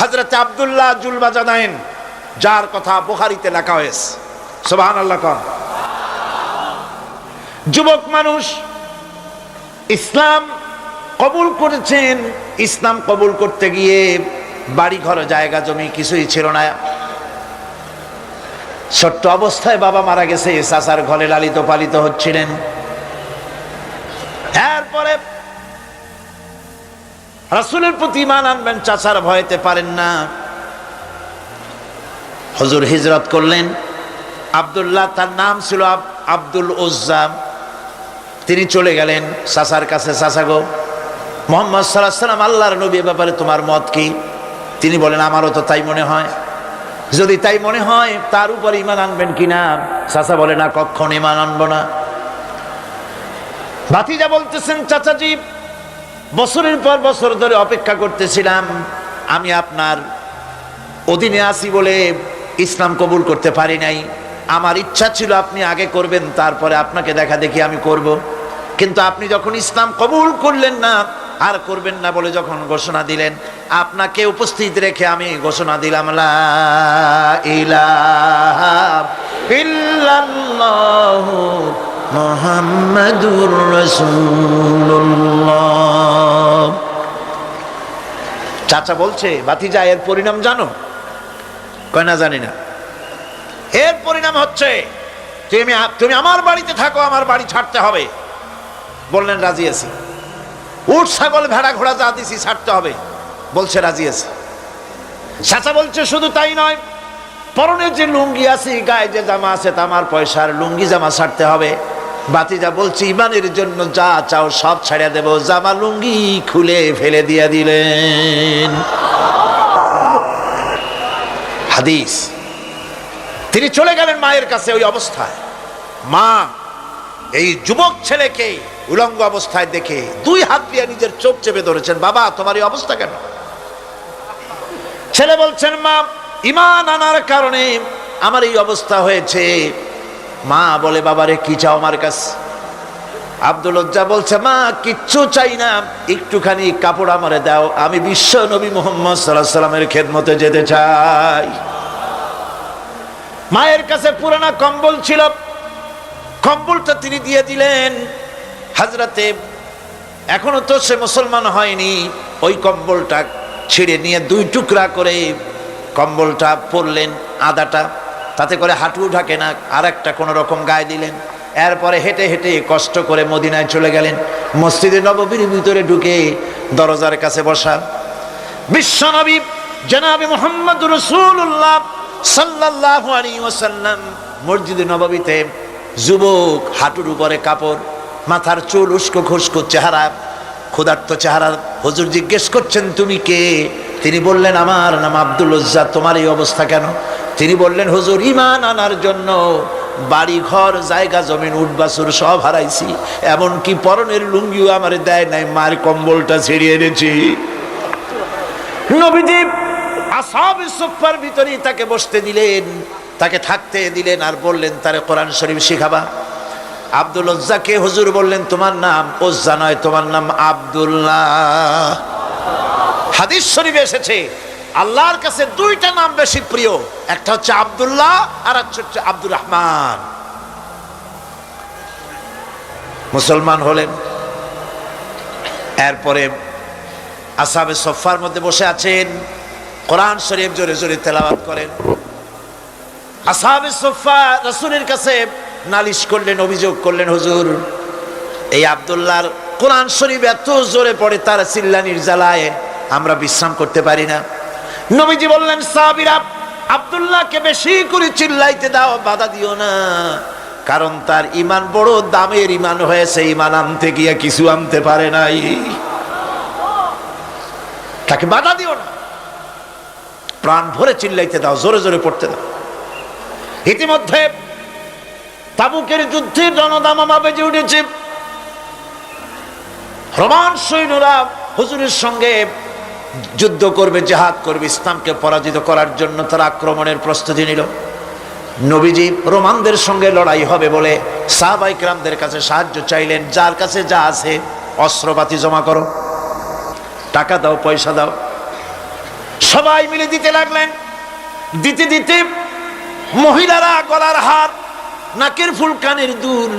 হজরত আবদুল্লাহ জুলবা জানাইন যার কথা বুখারিতে লেখা হয়েছে। সোবাহান আল্লাহ কন। যুবক মানুষ, ইসলাম কবুল করেছেন, ইসলাম কবুল করতে গিয়ে বাড়ি ঘর জায়গা জমি কিছুই ছিল না। ছোট্ট অবস্থায় বাবা মারা গেছে, চাচার ঘরে লালিত পালিত হচ্ছিলেন। এরপরে রাসুলের প্রতি মান আনবেন, চাচার ভয়তে পারেন না। হজুর হিজরত করলেন। আবদুল্লাহ, তার নাম ছিল আব- আব্দুল উজ্জাম। তিনি চলে গেলেন চাচার কাছে, চাচা গো, মোহাম্মদ সাল্লাহ সাল্লাম আল্লাহর নবী ব্যাপারে তোমার মত কি? তিনি বলেন, আমারও তো তাই মনে হয়। যদি তাই মনে হয়, তার উপর ইমান আনবেন কিনা? চাচা বলে, না কখন ইমান আনব না। ভাতিজা বলতেছেন, চাচাজি বছরের পর বছর ধরে অপেক্ষা করতেছিলাম, আমি আপনার অধীনে আসি বলে ইসলাম কবুল করতে পারি নাই। আমার ইচ্ছা ছিল আপনি আগে করবেন, তারপরে আপনাকে দেখা দেখি আমি করব। কিন্তু আপনি যখন ইসলাম কবুল করলেন না, আর করবেন না বলে যখন ঘোষণা দিলেন, আপনাকে উপস্থিত রেখে আমি ঘোষণা দিলাম, লা ইলাহা ইল্লাল্লাহু। মুহাম্মাদুর রাসূলুল্লাহ। চাচা বলছে বাতিজা এর পরিণাম জানো? কয়, না, জানি না। এর পরিণাম হচ্ছে, তুমি তুমি আমার বাড়িতে থাকো, আমার বাড়ি ছাড়তে হবে। বললেন, রাজি আছি। উঠ ছাগল, ভেড়া, ঘোড়া, যা দিছি, ছাড়তে হবে। বলছে, রাজি আছি। চাচা বলছে, শুধু তাই নয় পরনের যে লুঙ্গি আছে, গায়ে যে জামা আছে তা আমার পয়সার লুঙ্গি জামা ছাড়তে হবে। বাতিজা বলছি, ইমানের জন্য যা চাও সব ছাড়িয়ে দেব। জামা লুঙ্গি খুলে ফেলে দিয়ে দিলেন। হাদিস। তিনি চলে গেলেন মায়ের কাছে ওই অবস্থায়। মা, এই যুবক ছেলেকে উলঙ্গ অবস্থায় দেখে দুই হাত দিয়ে নিজের চোখ চেপে ধরেছেন, বাবা, তোমার এই অবস্থা কেন? ছেলে বলছেন, মা, ইমান আনার কারণে আমার এই অবস্থা হয়েছে। মা বলে, বাবারে, কি চাও আমার কাছে? আব্দুল লজ্জা বলছে, মা, কিচ্ছু চাই না। একটুখানি কাপড় আমারে দাও। আমি বিশ্ব নবী মোহাম্মদ সাল্লাহ সাল্লামের খেদমতে যেতে চাই। মায়ের কাছে পুরানা কম্বল ছিল। কম্বলটা তিনি দিয়ে দিলেন। হাজরাতে এখনও তো সে মুসলমান হয়নি। ওই কম্বলটা ছিঁড়ে নিয়ে দুই টুকরা করে কম্বলটা পরলেন আদাটা। তাতে করে হাঁটু ঢাকে না আর একটা কোনো রকম গায়ে দিলেন। এরপরে হেঁটে হেঁটে কষ্ট করে মদিনায় চলে গেলেন। মসজিদে নববীর ভিতরে ঢুকে দরজার কাছে বসা। বিশ্বনবী জনাবি মোহাম্মদ রসুল্লাহ সাল্লাহ আলী মসজিদে নববীতে যুবক হাঁটুর উপরে কাপড়, মাথার চুল উস্কো খুস্কো চেহারা, ক্ষুধার্ত চেহারা। হুজুর জিজ্ঞেস করছেন, তুমি কে? তিনি বললেন, আমার নাম আব্দুল উজ্জা তোমার এই অবস্থা কেন? তিনি বললেন, হুজুর ইমান আনার জন্য বাড়ি ঘর জায়গা, জমিন উঠবাসুর সব হারাইছি। এমনকি পরনের লুঙ্গিও আমার দেয় নাই, মার কম্বলটা ছিঁড়িয়ে এনেছি। ভিতরেই তাকে বসতে দিলেন, তাকে থাকতে দিলেন আর বললেন, তারে কোরআন শরীফ শিখাবা? আব্দুল ওজ্জাকে হুজুর বললেন, তোমার নাম ওজ্জা নয়, তোমার নাম আব্দুল্লাহ। হাদিস শরীফে এসেছে, আল্লাহর কাছে দুইটা নাম বেশি প্রিয়, একটা হচ্ছে আব্দুল্লাহ, আর হচ্ছে আব্দুর রহমান। মুসলমান হলেন। এরপরে আসাবে সফার মধ্যে বসে আছেন, কোরআন শরীফ জোরে জোরে তেলাওয়াত করেন। আসাবে সফা রসুলের কাছে নালিশ করলেন, অভিযোগ করলেন, হুজুর, এই আবদুল্লাহর কোরআন শরীফ এত জোরে পড়ে, তার চিল্লানির জ্বালায় আমরা বিশ্রাম করতে পারি না। নবীজি বললেন, সাহাবিরা, আবদুল্লাহকে বেশি করে চিল্লাইতে দাও, বাধা দিও না। কারণ তার ইমান বড় দামের ইমান হয়েছে ইমান আনতে গিয়ে কিছু আনতে পারে নাই। তাকে বাধা দিও না। প্রাণ ভরে চিল্লাইতে দাও, জোরে জোরে পড়তে দাও। ইতিমধ্যে তাবুকের যুদ্ধের রণদামামা বেজে উঠেছে। রোমান সৈন্যরা হুজুরের সঙ্গে যুদ্ধ করবে, জেহাদ করবে, ইসলামকে পরাজিত করার জন্য তারা আক্রমণের প্রস্তুতি নিল। নবীজি রোমানদের সঙ্গে লড়াই হবে বলে সাহবাইকরামদের কাছে সাহায্য চাইলেন, যার কাছে যা আছে, অস্ত্রপাতি জমা করো। টাকা দাও, পয়সা দাও। সবাই মিলে দিতে লাগলেন। দিতে দিতে মহিলারা গলার হার, নাকের ফুল কানের দুল,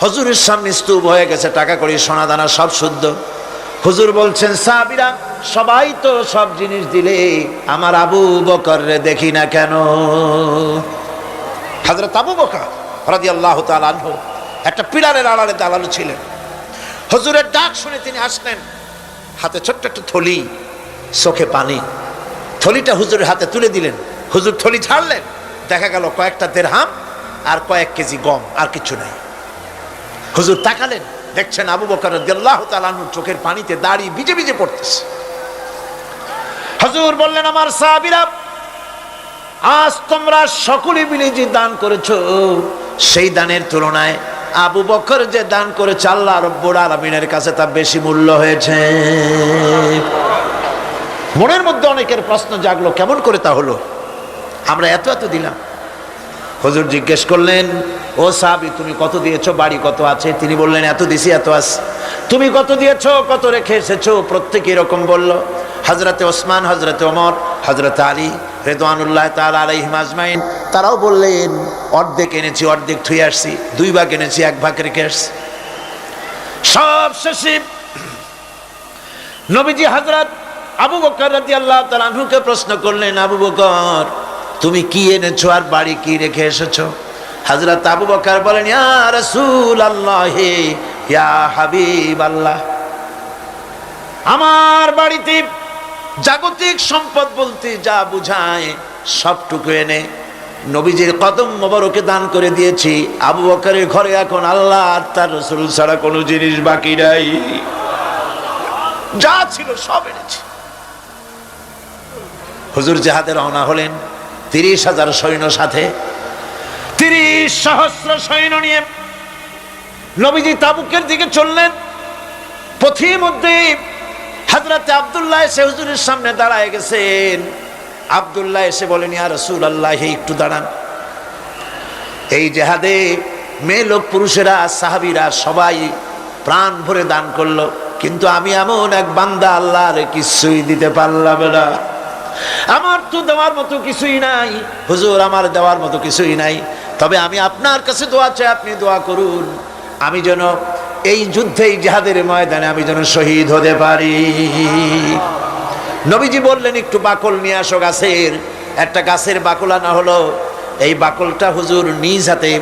হজুরের সামনে স্তূপ হয়ে গেছে, টাকা করি সোনা দানা সব শুদ্ধ। হুজুর বলছেন সাবিরা সবাই তো সব জিনিস দিলে আমার আবু বকর দেখি না কেন? হাজরত আবু বকর রাজি আল্লাহ তালাহ একটা পিলারের আড়ালে দালালু ছিলেন। হুজুরের ডাক শুনে তিনি আসলেন, হাতে ছোট্ট একটা থলি, চোখে পানি। থলিটা হুজুরের হাতে তুলে দিলেন। হুজুর থলি ছাড়লেন, দেখা গেল কয়েকটা দেড়হাম আর কয়েক কেজি গম, আর কিছু নাই। হুজুর তাকালেন দেখছেন আবু বকর তালানুর চোখের পানিতে দাড়ি ভিজে ভিজে পড়তেছে। হুজুর বললেন, আমার সাহাবিরা, আজ তোমরা সকলে মিলে যে দান করেছ, সেই দানের তুলনায় আবু বকর যে দান করেছে আল্লাহ রব্বুর আলমিনের কাছে তা বেশি মূল্য হয়েছে। মনের মধ্যে অনেকের প্রশ্ন জাগলো, কেমন করে তা হলো? আমরা এত এত দিলাম। হুজুর জিজ্ঞেস করলেন, ও সাহাবি, তুমি কত দিয়েছ? বাড়ি কত আছে? তিনি বললেন, এত দিছি, এত আছে তুমি কত দিয়েছ? কত রেখে এসেছ? প্রত্যেকে এরকম বলল হজরতে ওসমান হজরতে ওমর হজরত আলী রেদওয়ানুল্লাহ তাল আলাইহিম আজমাইন। তারাও বললেন, অর্ধেক এনেছি, অর্ধেক থুয়ে আসছি। দুই ভাগ এনেছি, এক ভাগ রেখে আসছি। সব শেষে নবীজি হজরত আবু বকর রাজি আল্লাহ তালাহুকে প্রশ্ন করলেন, আবু বকর তুমি কি এনেছো আর বাড়ি কি রেখে এসেছ? হজরত আবু বকার বলেন আল্লাহ হাবিব আল্লাহ আমার বাড়িতে জাগতিক সম্পদ বলতে যা বুঝায়, সবটুকু এনে নবীজির কদম মোবারকে দান করে দিয়েছি। আবু বকরের ঘরে এখন আল্লাহ আর তার রসুল ছাড়া কোনো জিনিস বাকি নাই। যা ছিল সব এনেছি। হুজুর জাহাদে রওনা হলেন তিরিশ হাজার সৈন্য সাথে। তিরিশ সহস্র সৈন্য নিয়ে নবীজি তাবুকের দিকে চললেন। পথির মধ্যে হাজরাতে আবদুল্লাহ এসে হুজুরের সামনে দাঁড়ায় গেছেন। আবদুল্লাহ এসে বলেন, ইয়া রসুল আল্লাহ একটু দাঁড়ান। এই জেহাদে মেয়ে লোক পুরুষেরা, সাহাবিরা সবাই প্রাণ ভরে দান করল। কিন্তু আমি এমন এক বান্দা, আল্লাহর কিছুই দিতে পারলাম না। আমার তো দেওয়ার মতো কিছুই নাই। হুজুর, আমার দেওয়ার মতো কিছুই নাই। তবে আমি আপনার কাছে দোয়া চাই, আপনি দোয়া করুন। আমি যেন এই যুদ্ধে, এই জেহাদের ময়দানে আমি যেন শহীদ হতে পারি। নবীজি বললেন, একটু বাকল নিয়ে আসো গাছের। একটা গাছের বাকল আনা হলো। এই বাকলটা হুজুর নিজ হাতে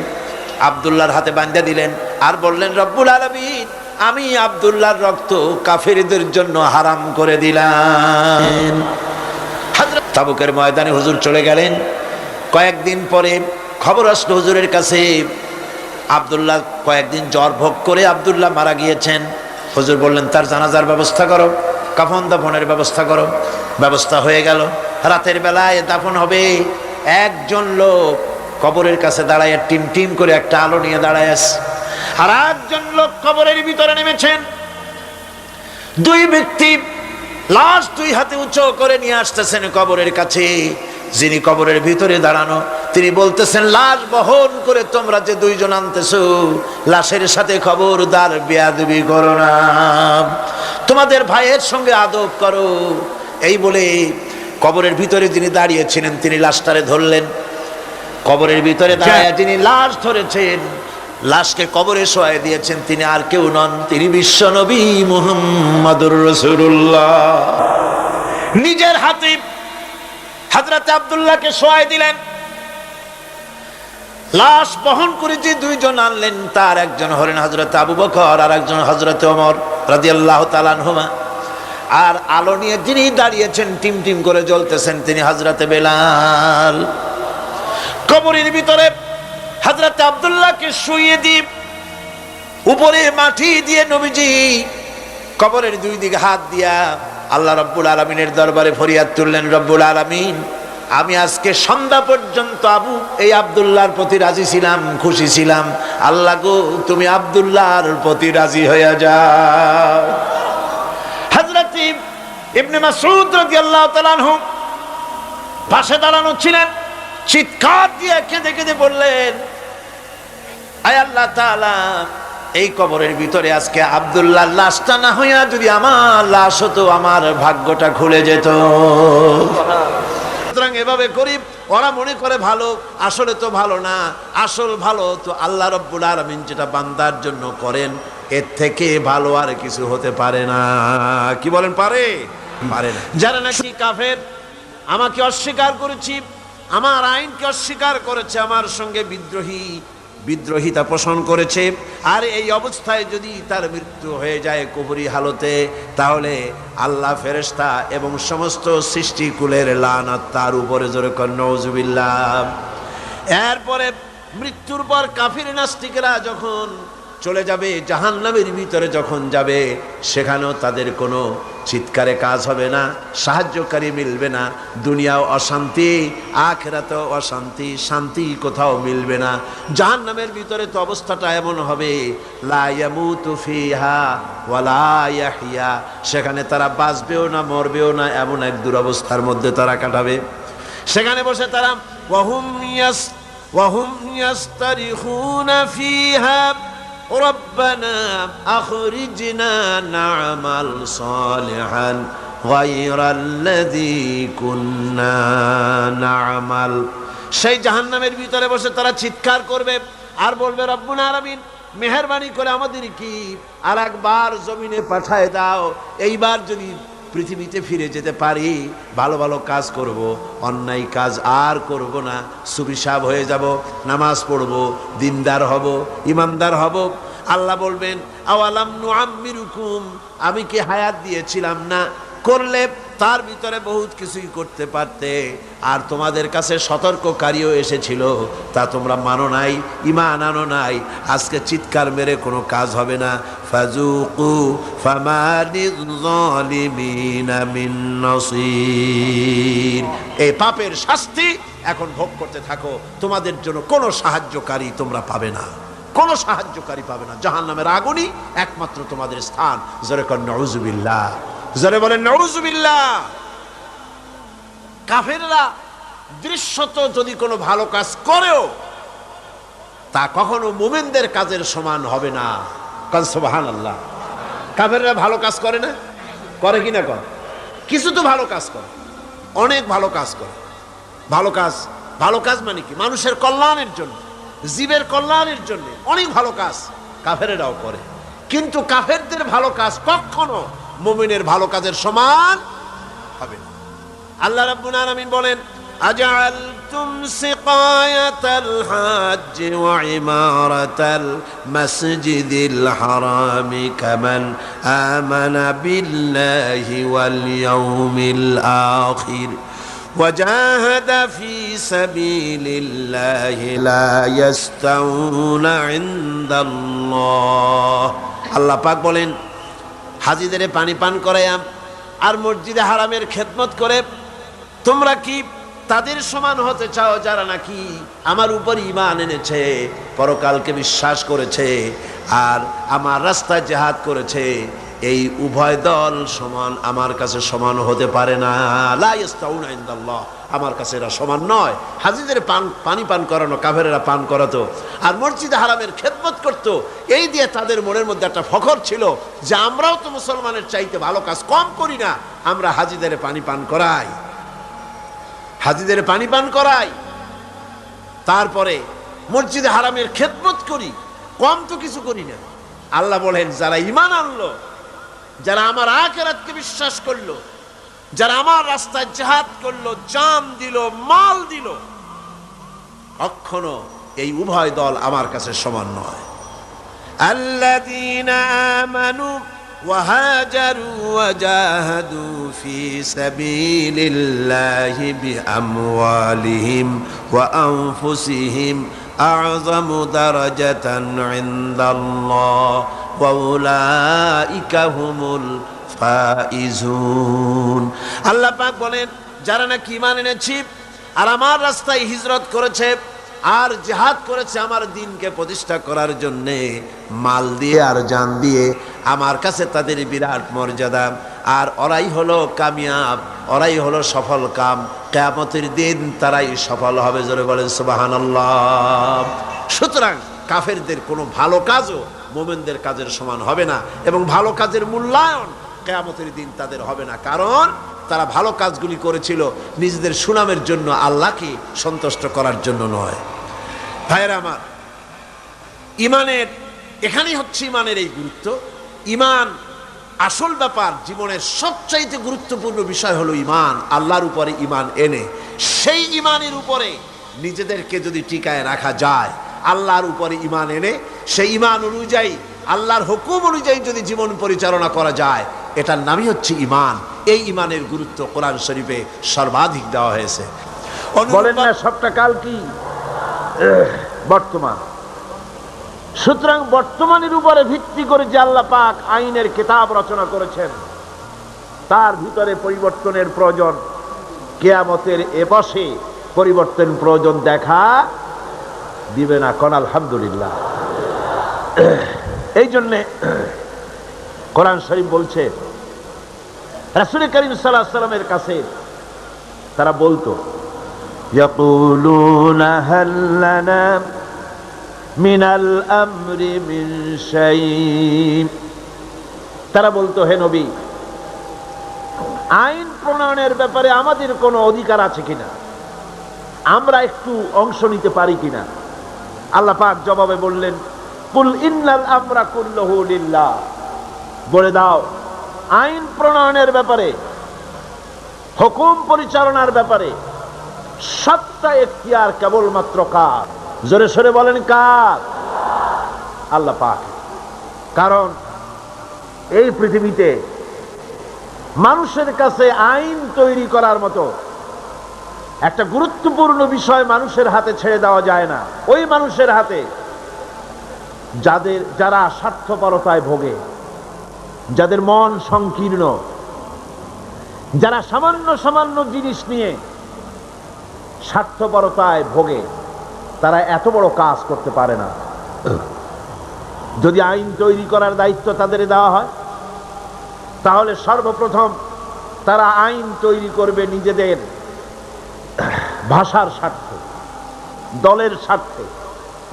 আবদুল্লার হাতে বান্ধা দিলেন আর বললেন, রব্বুল আলমিন, আমি আবদুল্লাহর রক্ত কাফেরদের জন্য হারাম করে দিলাম। তাবুকের ময়দানে হুজুর চলে গেলেন। কয়েকদিন পরে খবর আসলো হুজুরের কাছে, আবদুল্লাহ কয়েকদিন জ্বর ভোগ করে আবদুল্লাহ মারা গিয়েছেন। হুজুর বললেন, তার জানাজার ব্যবস্থা করো, কাফন দাফনের ব্যবস্থা করো। ব্যবস্থা হয়ে গেল। রাতের বেলায় দাফন হবে। একজন লোক কবরের কাছে দাঁড়ায় টিম টিম করে একটা আলো নিয়ে দাঁড়ায় আস আর একজন লোক কবরের ভিতরে নেমেছেন। দুই ব্যক্তি লাশ দুই হাতে উঁচু করে নিয়ে আসতেছেন কবরের কাছে। যিনি কবরের ভিতরে দাঁড়ানো তিনি বলতেছেন লাশ বহন করে তোমরা যে দুইজন আনতেছ লাশের সাথে খবরদার বেয়াদবি করো না। তোমাদের ভাইয়ের সঙ্গে আদব করো। এই বলে কবরের ভিতরে যিনি দাঁড়িয়েছিলেন তিনি লাশটারে ধরলেন। কবরের ভিতরে দাঁড়িয়ে যিনি লাশ ধরেছেন লাশকে কবরে শোয়াই দিয়েছেন তিনি, আর কেউ নন তিনি বিশ্ব নবী মুহাম্মাদুর রসুল্লাহ নিজের হাতে হাজরাতে আবদুল্লাহকে শোয়াই দিলেন। লাশ বহন করে যে দুইজন আনলেন, তার একজন হলেন হজরত আবু বকর, আর একজন হজরত ওমর রাদিয়াল্লাহ তালানহুমা আর আলো নিয়ে যিনি দাঁড়িয়েছেন, টিম টিম করে জ্বলতেছেন তিনি হজরতে বেলাল। কবরের ভিতরে হজরত আবদুল্লাহকে শুয়ে দিয়ে উপরে মাটি দিয়ে নবীজি কবরের দুই দিকে হাত দিয়া আল্লাহ রব্বুল আলমিনের দরবারে ফরিয়াদ তুললেন, রব্বুল আলমিন, আমি আজকে সন্ধ্যা পর্যন্ত আবু, এই আবদুল্লাহর প্রতি রাজি ছিলাম, খুশি ছিলাম। আল্লাহ গো, তুমি আবদুল্লাহর প্রতি রাজি হয়ে যাও। হজরত ইবনে মাসউদ রাদিয়াল্লাহু তাআলা আনহু পাশে দাঁড়ানো ছিলেন, চিৎকার দিয়ে কেঁদে কেঁদে বললেন আয় আল্লাহ তাআলা, এই কবরের ভিতরে আজকে আব্দুল্লাহ লাশটা না হইয়া যদি আমার লাশ হতো, আমার ভাগ্যটা খুলে যেত। সুতরাং এভাবে করি ওরা মনে করে ভালো, আসলে তো ভালো না, আসল ভালো তো আল্লাহ রব্বুল আলমিন যেটা বান্দার জন্য করেন, এর থেকে ভালো আর কিছু হতে পারে না। কি বলেন, পারে? পারে না। যারা নাকি কাফের, আমাকে অস্বীকার করেছি, আমার আইনকে অস্বীকার করেছে, আমার সঙ্গে বিদ্রোহী বিদ্রোহিতা পোষণ করেছে। আর এই অবস্থায় যদি তার মৃত্যু হয়ে যায় কবরি হালতে, তাহলে আল্লাহ ফেরেস্তা এবং সমস্ত সৃষ্টিকুলের লানাত তার উপরে জোরে কন্নজুবিল্লাহ এরপরে মৃত্যুর পর কাফির নাস্তিকেরা যখন চলে যাবে, জাহান্নামের ভিতরে যখন যাবে, সেখানেও তাদের কোনো চিৎকারে কাজ হবে না, সাহায্যকারী মিলবে না, দুনিয়াও অশান্তি, আখেরাতেও অশান্তি, শান্তি কোথাও মিলবে না। জাহান্নামের ভিতরে তো অবস্থাটা এমন হবে সেখানে তারা বাঁচবেও না, মরবেও না, এমন এক দুরবস্থার মধ্যে তারা কাটাবে। সেখানে বসে তারা ফিহা। ربنا أخرجنا نعمل صالحا غير الذي كنا نعمل সেই জাহান্নামের ভিতরে বসে তারা চিৎকার করবে আর বলবে রব্বুল আলামিন মেহরবানি করে আমাদের কি আর একবার জমিনে পাঠায় দাও এইবার যদি পৃথিবীতে ফিরে যেতে পারি, ভালো ভালো কাজ করব, অন্যায় কাজ আর করব না সুবিসাব হয়ে যাব, নামাজ পড়ব, দিনদার হব, ইমানদার হব। আল্লাহ বলবেন, আওয়ালাম নু নুআম্মিরুকুম? আমি কি হায়াত দিয়েছিলাম না? করলে তার ভিতরে বহুত কিছুই করতে পারতে। আর তোমাদের কাছে সতর্ককারীও এসেছিল, তা তোমরা মানো নাই, ইমান আনো নাই। আজকে চিৎকার মেরে কোনো কাজ হবে না। ফাজুকু ফামালিমিনা মিন নসির এই পাপের শাস্তি এখন ভোগ করতে থাকো। তোমাদের জন্য কোনো সাহায্যকারী তোমরা পাবে না। কোনো সাহায্যকারী পাবে না। জাহান নামের আগুনই একমাত্র তোমাদের স্থান। জোরে কর নজুবিল্লাহ জোরে বলেন নজুবিল্লাহ কাফেররা দৃশ্যত যদি কোনো ভালো কাজ করেও, তা কখনো মোমেনদের কাজের সমান হবে না। আল্লাহ কাফেররা ভালো কাজ করে না? করে কি না করে? কিছু তো ভালো কাজ করে। অনেক ভালো কাজ করে। ভালো কাজ ভালো কাজ মানে কি? মানুষের কল্যাণের জন্য, জীবের কল্যাণের জন্য অনেক ভালো কাজ কাফেরেরাও করে। কিন্তু কাফেরদের ভালো কাজ কখনো মুমিনের ভালো কাজের সমান হবে আল্লাহ রাব্বুল আলামিন বলেন أجعلتم سقاية الحاج وعمارة المسجد الحرام كمن آمن بالله واليوم الآخر وجاهد في سبيل الله لا يستوون عند الله আল্লাহ পাক বলেন হাজিদের পানি পান করাইয়াম আর মসজিদে হারামের খেদমত করে তোমরা কি তাদের সমান হতে চাও যারা নাকি আমার উপর ইমান এনেছে, পরকালকে বিশ্বাস করেছে আর আমার রাস্তায় জেহাদ করেছে, এই উভয় দল সমান, আমার কাছে সমান হতে পারে না। লা ইয়াস্তাউনা ইনদাল্লাহ, আমার কাছে এরা সমান নয়। হাজিদের পান, পানি পান করানো, কাফেরেরা পান করাতো আর মসজিদে হারামের খেদমত করত, এই দিয়ে তাদের মনের মধ্যে একটা ফখর ছিল যে আমরাও তো মুসলমানের চাইতে ভালো কাজ কম করি না, আমরা হাজিদের পানি পান করাই। হাজিদের পানি পান করাই। তারপরে মসজিদে হারামের খেদমত করি। কম তো কিছু করি না। আল্লাহ বলেন, যারা ইমান আনলো, যারা আমার আখেরাতকে বিশ্বাস করল, যারা আমার রাস্তায় জাহাদ করল জাম দিল, মাল দিল, কখনো এই উভয় দল আমার কাছে সমান নয়। আল্লাহ وهاجروا وجاهدوا في سبيل الله بأموالهم وأنفسهم أعظم درجة عند الله وأولئك هم الفائزون আল্লাহ পাক বলেন যারা নাকি ইমান এনেছি আর আমার রাস্তায় হিজরত করেছে আর জেহাদ করেছে আমার দিনকে প্রতিষ্ঠা করার জন্যে। মাল দিয়ে আর জান দিয়ে আমার কাছে তাদের বিরাট মর্যাদা। আর ওরাই হলো কামিয়াব, ওরাই হলো সফল কাম। কেয়ামতের দিন তারাই সফল হবে, জোরে বলেন সুবাহান সুতরাং কাফেরদের কোনো ভালো কাজও মোমেনদের কাজের সমান হবে না এবং ভালো কাজের মূল্যায়ন কেয়ামতের দিন তাদের হবে না। কারণ তারা ভালো কাজগুলি করেছিল নিজেদের সুনামের জন্য, আল্লাহকে সন্তুষ্ট করার জন্য নয়। ভাইয়েরা আমার ইমানের এখানেই হচ্ছে ইমানের এই গুরুত্ব। ইমান আসল ব্যাপার জীবনের সবচাইতে গুরুত্বপূর্ণ বিষয় হলো ইমান আল্লাহর উপরে ইমান এনে। সেই ইমানের উপরে নিজেদেরকে যদি টিকায় রাখা যায় আল্লাহর উপরে ইমান এনে সেই ইমান অনুযায়ী আল্লাহর হুকুম অনুযায়ী যদি জীবন পরিচালনা করা যায় এটার নামই হচ্ছে ইমান। এই ইমানের গুরুত্ব কোরআন শরীফে সর্বাধিক দেওয়া হয়েছে। বলেন না সবটা কাল কি? বর্তমান। সুতরাং বর্তমানের উপরে ভিত্তি করে যে আল্লাহ পাক আইনের কিতাব রচনা করেছেন, তার ভিতরে পরিবর্তনের প্রয়োজন। কেয়ামতের এপাশে পরিবর্তন প্রয়োজন দেখা দিবে না কন, আলহামদুলিল্লাহ। এই জন্যে কোরআন শরীফ বলছে রাসুল করিম সাল্লাহ সাল্লামের কাছে তারা বলতো يقولون هل لنا من الأمر من شيء তারা বলতো হে নবী আইন প্রণয়নের ব্যাপারে আমাদের কোনো অধিকার আছে কিনা আমরা একটু অংশ নিতে পারি কিনা আল্লাহ পাক জবাবে বললেন কুল ইন্নাল আমরা কুল্লহু লিল্লাহ বলে দাও আইন প্রণয়নের ব্যাপারে হুকুম পরিচালনার ব্যাপারে সত্তা এখতিয়ার কেবলমাত্র কার? জোরে সরে বলেন কার? আল্লাহ পাক। কারণ এই পৃথিবীতে মানুষের কাছে আইন তৈরি করার মতো একটা গুরুত্বপূর্ণ বিষয় মানুষের হাতে ছেড়ে দেওয়া যায় না। ওই মানুষের হাতে যাদের, যারা স্বার্থপরতায় ভোগে, যাদের মন সংকীর্ণ, যারা সামান্য সামান্য জিনিস নিয়ে স্বার্থপরতায় ভোগে। তারা এত বড় কাজ করতে পারে না। যদি আইন তৈরি করার দায়িত্ব তাদের দেওয়া হয়, তাহলে সর্বপ্রথম তারা আইন তৈরি করবে নিজেদের ভাষার স্বার্থে, দলের স্বার্থে,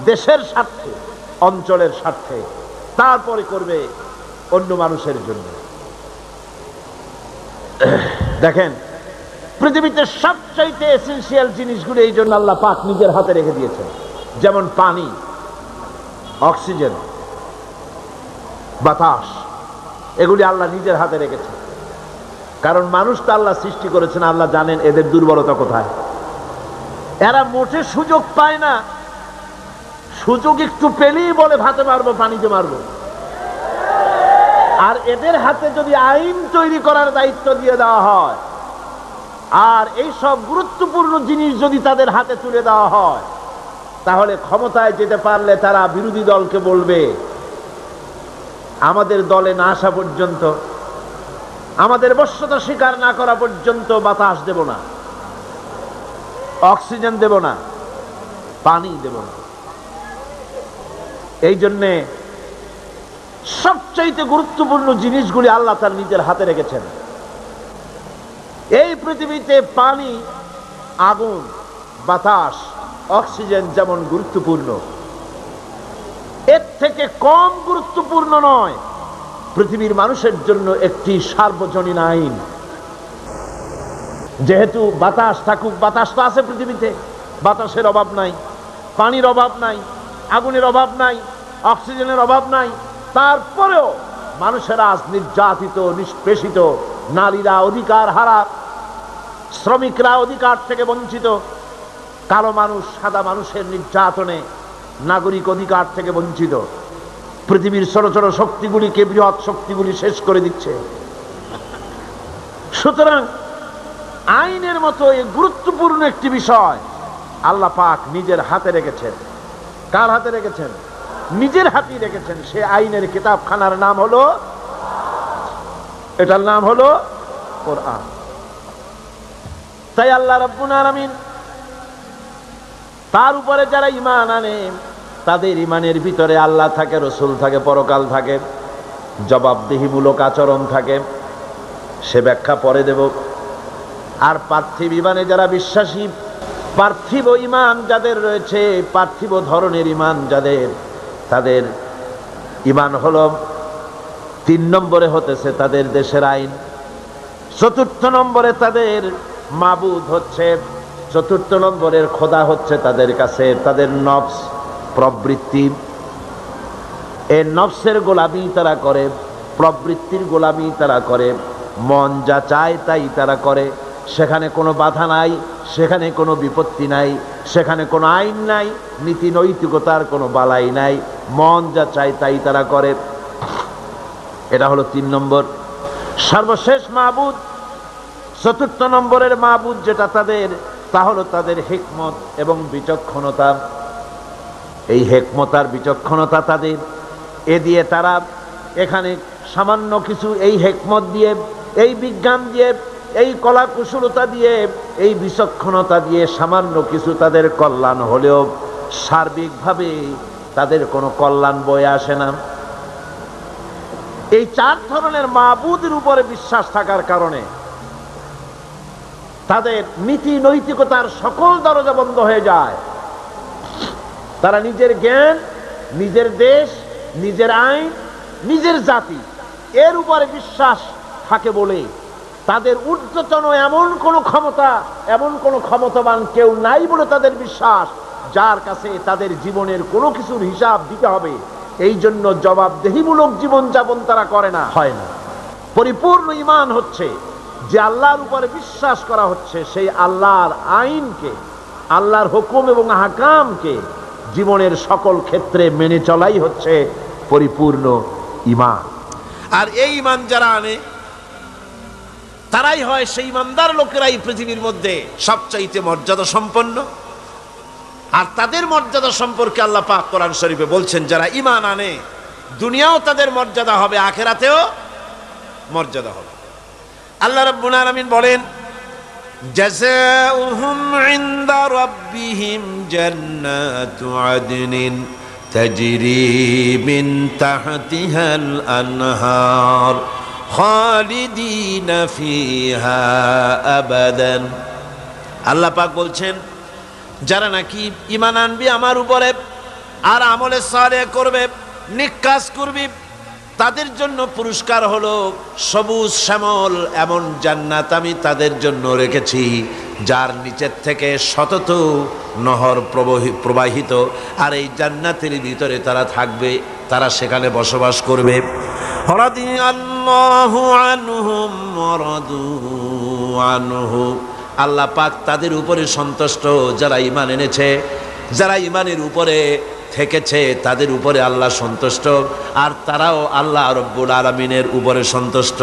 দেশের স্বার্থে, অঞ্চলের স্বার্থে। তারপরে করবে অন্য মানুষের জন্য। দেখেন পৃথিবীতে সবচাইতে এসেন্সিয়াল জিনিসগুলো এই জন্য আল্লাহ পাক নিজের হাতে রেখে দিয়েছেন। যেমন পানি, অক্সিজেন, বাতাস, এগুলি আল্লাহ নিজের হাতে রেখেছে কারণ মানুষ তো আল্লাহ সৃষ্টি করেছেন, আল্লাহ জানেন এদের দুর্বলতা কোথায়। এরা মোটে সুযোগ পায় না। সুযোগ একটু পেলেই বলে, ভাতে মারবো, পানিতে মারবো। আর এদের হাতে যদি আইন তৈরি করার দায়িত্ব দিয়ে দেওয়া হয় আর এই সব গুরুত্বপূর্ণ জিনিস যদি তাদের হাতে তুলে দেওয়া হয়, তাহলে ক্ষমতায় যেতে পারলে তারা বিরোধী দলকে বলবে, আমাদের দলে না আসা পর্যন্ত, আমাদের বশ্যতা স্বীকার না করা পর্যন্ত বাতাস দেব না, অক্সিজেন দেব না, পানি দেব না। এই জন্যে সবচাইতে গুরুত্বপূর্ণ জিনিসগুলি আল্লাহ তার নিজের হাতে রেখেছেন। এই পৃথিবীতে পানি, আগুন, বাতাস, অক্সিজেন যেমন গুরুত্বপূর্ণ, এর থেকে কম গুরুত্বপূর্ণ নয়, পৃথিবীর মানুষের জন্য একটি সার্বজনীন আইন। যেহেতু বাতাস থাকুক, বাতাস তো আছে পৃথিবীতে, বাতাসের অভাব নাই, পানির অভাব নাই, আগুনের অভাব নাই, অক্সিজেনের অভাব নাই, তারপরেও মানুষেরা আজ নির্যাতিত, নিষ্পেষিত নারীরা অধিকার হারা, শ্রমিকরা অধিকার থেকে বঞ্চিত। কালো মানুষ সাদা মানুষের নির্যাতনে নাগরিক অধিকার থেকে বঞ্চিত। পৃথিবীর ছোট ছোট শক্তিগুলিকে বৃহৎ শক্তিগুলি শেষ করে দিচ্ছে। সুতরাং আইনের মতো এই গুরুত্বপূর্ণ একটি বিষয় আল্লাহ পাক নিজের হাতে রেখেছেন। কার হাতে রেখেছেন? নিজের হাতেই রেখেছেন। সে আইনের কিতাবখানার নাম হলো এটার নাম হলো কোরআন। তাই আল্লাহ রব্বুল আলামিন তার উপরে যারা ইমান আনে, তাদের ইমানের ভিতরে আল্লাহ থাকে, রসুল থাকে, পরকাল থাকে, জবাবদিহিমূলক আচরণ থাকে। সে ব্যাখ্যা পরে দেব। আর পার্থিব ইমানে যারা বিশ্বাসী, পার্থিব ইমান যাদের রয়েছে, পার্থিব ধরনের ইমান যাদের, তাদের ইমান হলো তিন নম্বরে হতেছে তাদের দেশের আইন। চতুর্থ নম্বরে তাদের মাবুদ হচ্ছে, চতুর্থ নম্বরের খোদা হচ্ছে তাদের কাছে, তাদের নফস, প্রবৃত্তি। এই নফসের গোলামি তারা করে, প্রবৃত্তির গোলামি তারা করে, মন যা চায় তাই তারা করে। সেখানে কোনো বাধা নাই, সেখানে কোনো বিপত্তি নাই, সেখানে কোনো আইন নাই, নীতি নৈতিকতার কোনো বালাই নাই, মন যা চায় তাই তারা করে। এটা হলো তিন নম্বর। সর্বশেষ মাহবুদ চতুর্থ নম্বরের মাহবুদ যেটা তাদের, তা হলো তাদের হেকমত এবং বিচক্ষণতা। এই হেকমতার বিচক্ষণতা তাদের। এ দিয়ে তারা এখানে সামান্য কিছু এই হেকমত দিয়ে, এই বিজ্ঞান দিয়ে, এই কলা কুশলতা দিয়ে, এই বিচক্ষণতা দিয়ে সামান্য কিছু তাদের কল্যাণ হলেও সার্বিকভাবে তাদের কোনো কল্যাণ বয়ে আসে না। এই চার ধরনের মাবুদের উপরে বিশ্বাস থাকার কারণে তাদের নীতি নৈতিকতার সকল দরজা বন্ধ হয়ে যায়। তারা নিজের জ্ঞান, নিজের দেশ, নিজের আইন, নিজের জাতি, এর উপরে বিশ্বাস থাকে বলে তাদের ঊর্ধ্বতন এমন কোন ক্ষমতা, এমন কোন ক্ষমতাবান কেউ নাই বলে তাদের বিশ্বাস, যার কাছে তাদের জীবনের কোনো কিছুর হিসাব দিতে হবে। এই জন্য জবাবদেহিমূলক জীবনযাপন তারা করে না। হয় না। পরিপূর্ণ ইমান হচ্ছে যে আল্লাহর উপরে বিশ্বাস করা হচ্ছে সেই আল্লাহর আইনকে আল্লাহর হুকুম এবং হাকামকে জীবনের সকল ক্ষেত্রে মেনে চলাই হচ্ছে পরিপূর্ণ ইমান আর এই ইমান যারা আনে তারাই হয় সেই ইমানদার লোকেরাই পৃথিবীর মধ্যে সবচাইতে মর্যাদা সম্পন্ন আর তাদের মর্যাদা সম্পর্কে আল্লাহ পাক কোরআন শরীফে বলছেন, যারা ইমান আনে, দুনিয়াও তাদের মর্যাদা হবে, আখেরাতেও মর্যাদা হবে। আল্লাহ রাব্বুল আলামিন বলেন, জাযাউহুম ইনদা রাব্বিহিম জান্নাতু আদনিন তাজরি মিন তাহতিহাল আনহার খালিদিনা ফিহা আবাদান। আল্লাহ পাক বলছেন যারা নাকি ইমান আনবি, আমার উপরে আর আমলে সালে করবে নিকাজ করবি, তাদের জন্য পুরস্কার হলো সবুজ শ্যামল, এমন জান্নাত আমি তাদের জন্য রেখেছি, যার নিচের থেকে শতত নহর প্রবহি- প্রবাহিত, আর এই জান্নাতের ভিতরে তারা থাকবে, তারা সেখানে বসবাস করবে। আল্লাহ আনহুম আনহু। আল্লাহ পাক তাদের উপরে সন্তুষ্ট, যারা ইমান এনেছে, যারা ইমানের উপরে থেকেছে, তাদের উপরে আল্লাহ সন্তুষ্ট, আর তারাও আল্লাহ রব্বুল আলমিনের উপরে সন্তুষ্ট।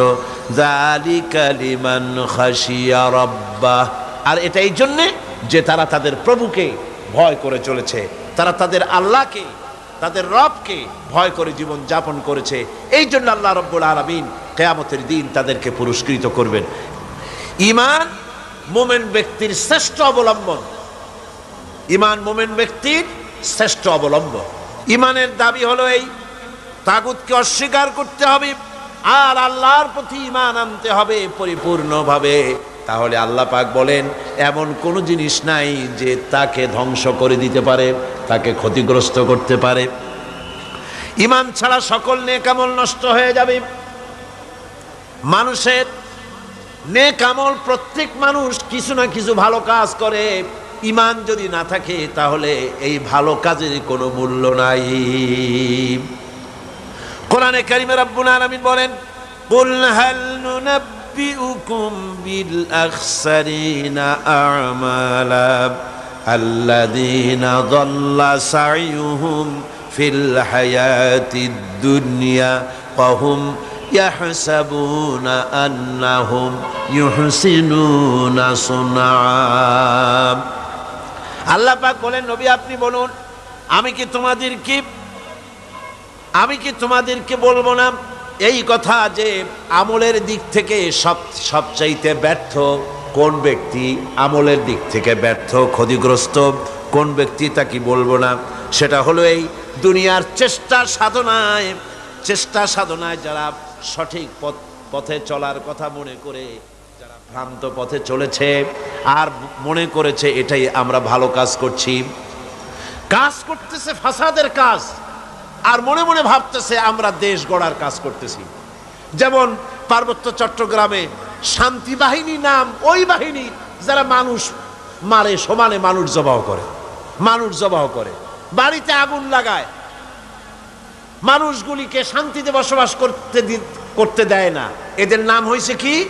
আর এটা এই জন্যে যে তারা তাদের প্রভুকে ভয় করে চলেছে, তারা তাদের আল্লাহকে, তাদের রবকে ভয় করে জীবন যাপন করেছে। এই জন্য আল্লাহ রব্বুল আলমিন কেয়ামতের দিন তাদেরকে পুরস্কৃত করবেন। ইমান মোমেন ব্যক্তির শ্রেষ্ঠ অবলম্বন। ইমান মোমেন ব্যক্তির শ্রেষ্ঠ অবলম্বন। ইমানের দাবি হলো এই, তাগুতকে অস্বীকার করতে হবে আর আল্লাহর প্রতি ইমান আনতে হবে পরিপূর্ণভাবে। তাহলে আল্লাহ পাক বলেন, এমন কোনো জিনিস নাই যে তাকে ধ্বংস করে দিতে পারে, তাকে ক্ষতিগ্রস্ত করতে পারে। ইমান ছাড়া সকল নেকামল নষ্ট হয়ে যাবে। মানুষের নেক আমল প্রত্যেক মানুষ কিছু না কিছু ভালো কাজ করে। ইমান যদি না থাকে, তাহলে এই ভালো কাজের কোনো মূল্য নাই। কোরআনে কারিমে রাব্বুল আলামিন বলেন, কুল হাল নুনাব্বিউকুম বিল আখসারিনা আমালা আল্লাযীনা ضل সাইয়ুহুম ফিল হায়াতিদ দুনিয়া ওয়া يحسبون أنهم يحسنون صنعا আল্লাহ পাক বলেন নবী আপনি বলুন আমি কি তোমাদেরকে আমি কি তোমাদেরকে বলবো না এই কথা যে আমলের দিক থেকে সব সবচাইতে ব্যর্থ কোন ব্যক্তি আমলের দিক থেকে ব্যর্থ ক্ষতিগ্রস্ত কোন ব্যক্তি তা কি বলবো না সেটা হলো এই দুনিয়ার চেষ্টা সাধনায় চেষ্টা সাধনায় যারা সঠিক পথ, পথে চলার কথা মনে করে যারা ভ্রান্ত পথে চলেছে আর মনে করেছে এটাই আমরা ভালো কাজ করছি। কাজ করতেছে ফাসাদের কাজ, আর মনে মনে ভাবতেছে আমরা দেশ গড়ার কাজ করতেছি। যেমন পার্বত্য চট্টগ্রামে শান্তি বাহিনী নাম ওই বাহিনী যারা মানুষ মারে সমানে মানুষ জবাহ করে, মানুষ জবাহ করে। বাড়িতে আগুন লাগায় মানুষগুলিকে শান্তিতে বসবাস করতে করতে দেয় না। এদের নাম হয়েছে কি?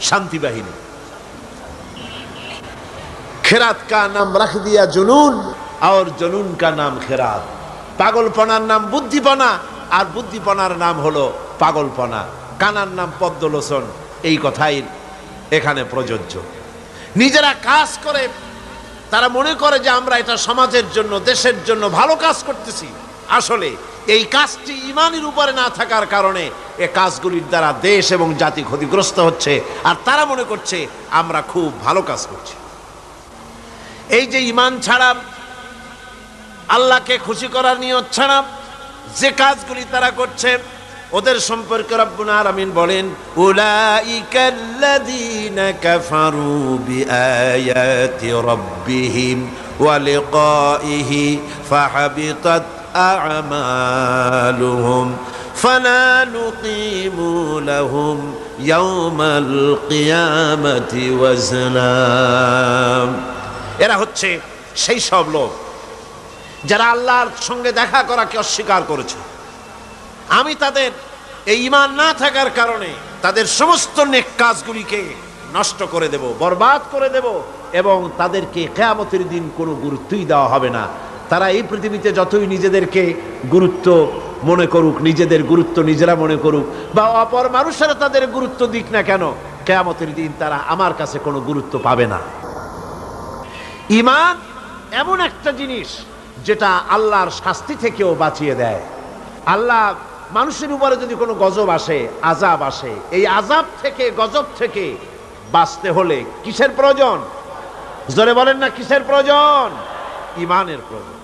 শান্তি বাহিনী। খেরাত কা নাম রাখ দিয়া জুনুন, আর জুনুন কা নাম খেরাত। পাগলপনার নাম বুদ্ধিপনা, আর বুদ্ধিপনার নাম হলো পাগলপনা। কানার নাম পদ্মলোচন। এই কথাই এখানে প্রযোজ্য। নিজেরা কাজ করে, তারা মনে করে যে আমরা এটা সমাজের জন্য, দেশের জন্য ভালো কাজ করতেছি। আসলে এই কাজটি ইমানের উপরে না থাকার কারণে এ কাজগুলির দ্বারা দেশ এবং জাতি ক্ষতিগ্রস্ত হচ্ছে, আর তারা মনে করছে আমরা খুব ভালো কাজ করছি। এই যে ইমান ছাড়া, আল্লাহকে খুশি করার নিয়ত ছাড়া যে কাজগুলি তারা করছে, ওদের সম্পর্কে রব্বুল আলামিন বলেন উলাইকাল্লাযীনা কাফারু বিআয়াতি রাব্বিহিম ওয়া ফাহাবিতাত আ'মালুহুম ফালা নুকিমু লাহুম ইয়াওমাল কিয়ামাতি ওয়াজনা এরা হচ্ছে সেই সব লোক যারা আল্লাহর সঙ্গে দেখা করাকে অস্বীকার করেছে। আমি তাদের এই ইমান না থাকার কারণে তাদের সমস্ত নেক কাজগুলিকে নষ্ট করে দেব, বরবাদ করে দেব এবং তাদেরকে কেয়ামতের দিন কোনো গুরুত্বই দেওয়া হবে না। তারা এই পৃথিবীতে যতই নিজেদেরকে গুরুত্ব মনে করুক, নিজেদের গুরুত্ব নিজেরা মনে করুক, বা অপর মানুষেরা তাদের গুরুত্ব দিক না কেন, কেয়ামতের দিন তারা আমার কাছে কোনো গুরুত্ব পাবে না। ইমান এমন একটা জিনিস যেটা আল্লাহর শাস্তি থেকেও বাঁচিয়ে দেয়। আল্লাহ মানুষের উপরে যদি কোনো গজব আসে আজাব আসে, এই আজাব থেকে, গজব থেকে বাঁচতে হলে কিসের প্রয়োজন? জোরে বলেন না, কিসের প্রয়োজন? ইমানের প্রয়োজন।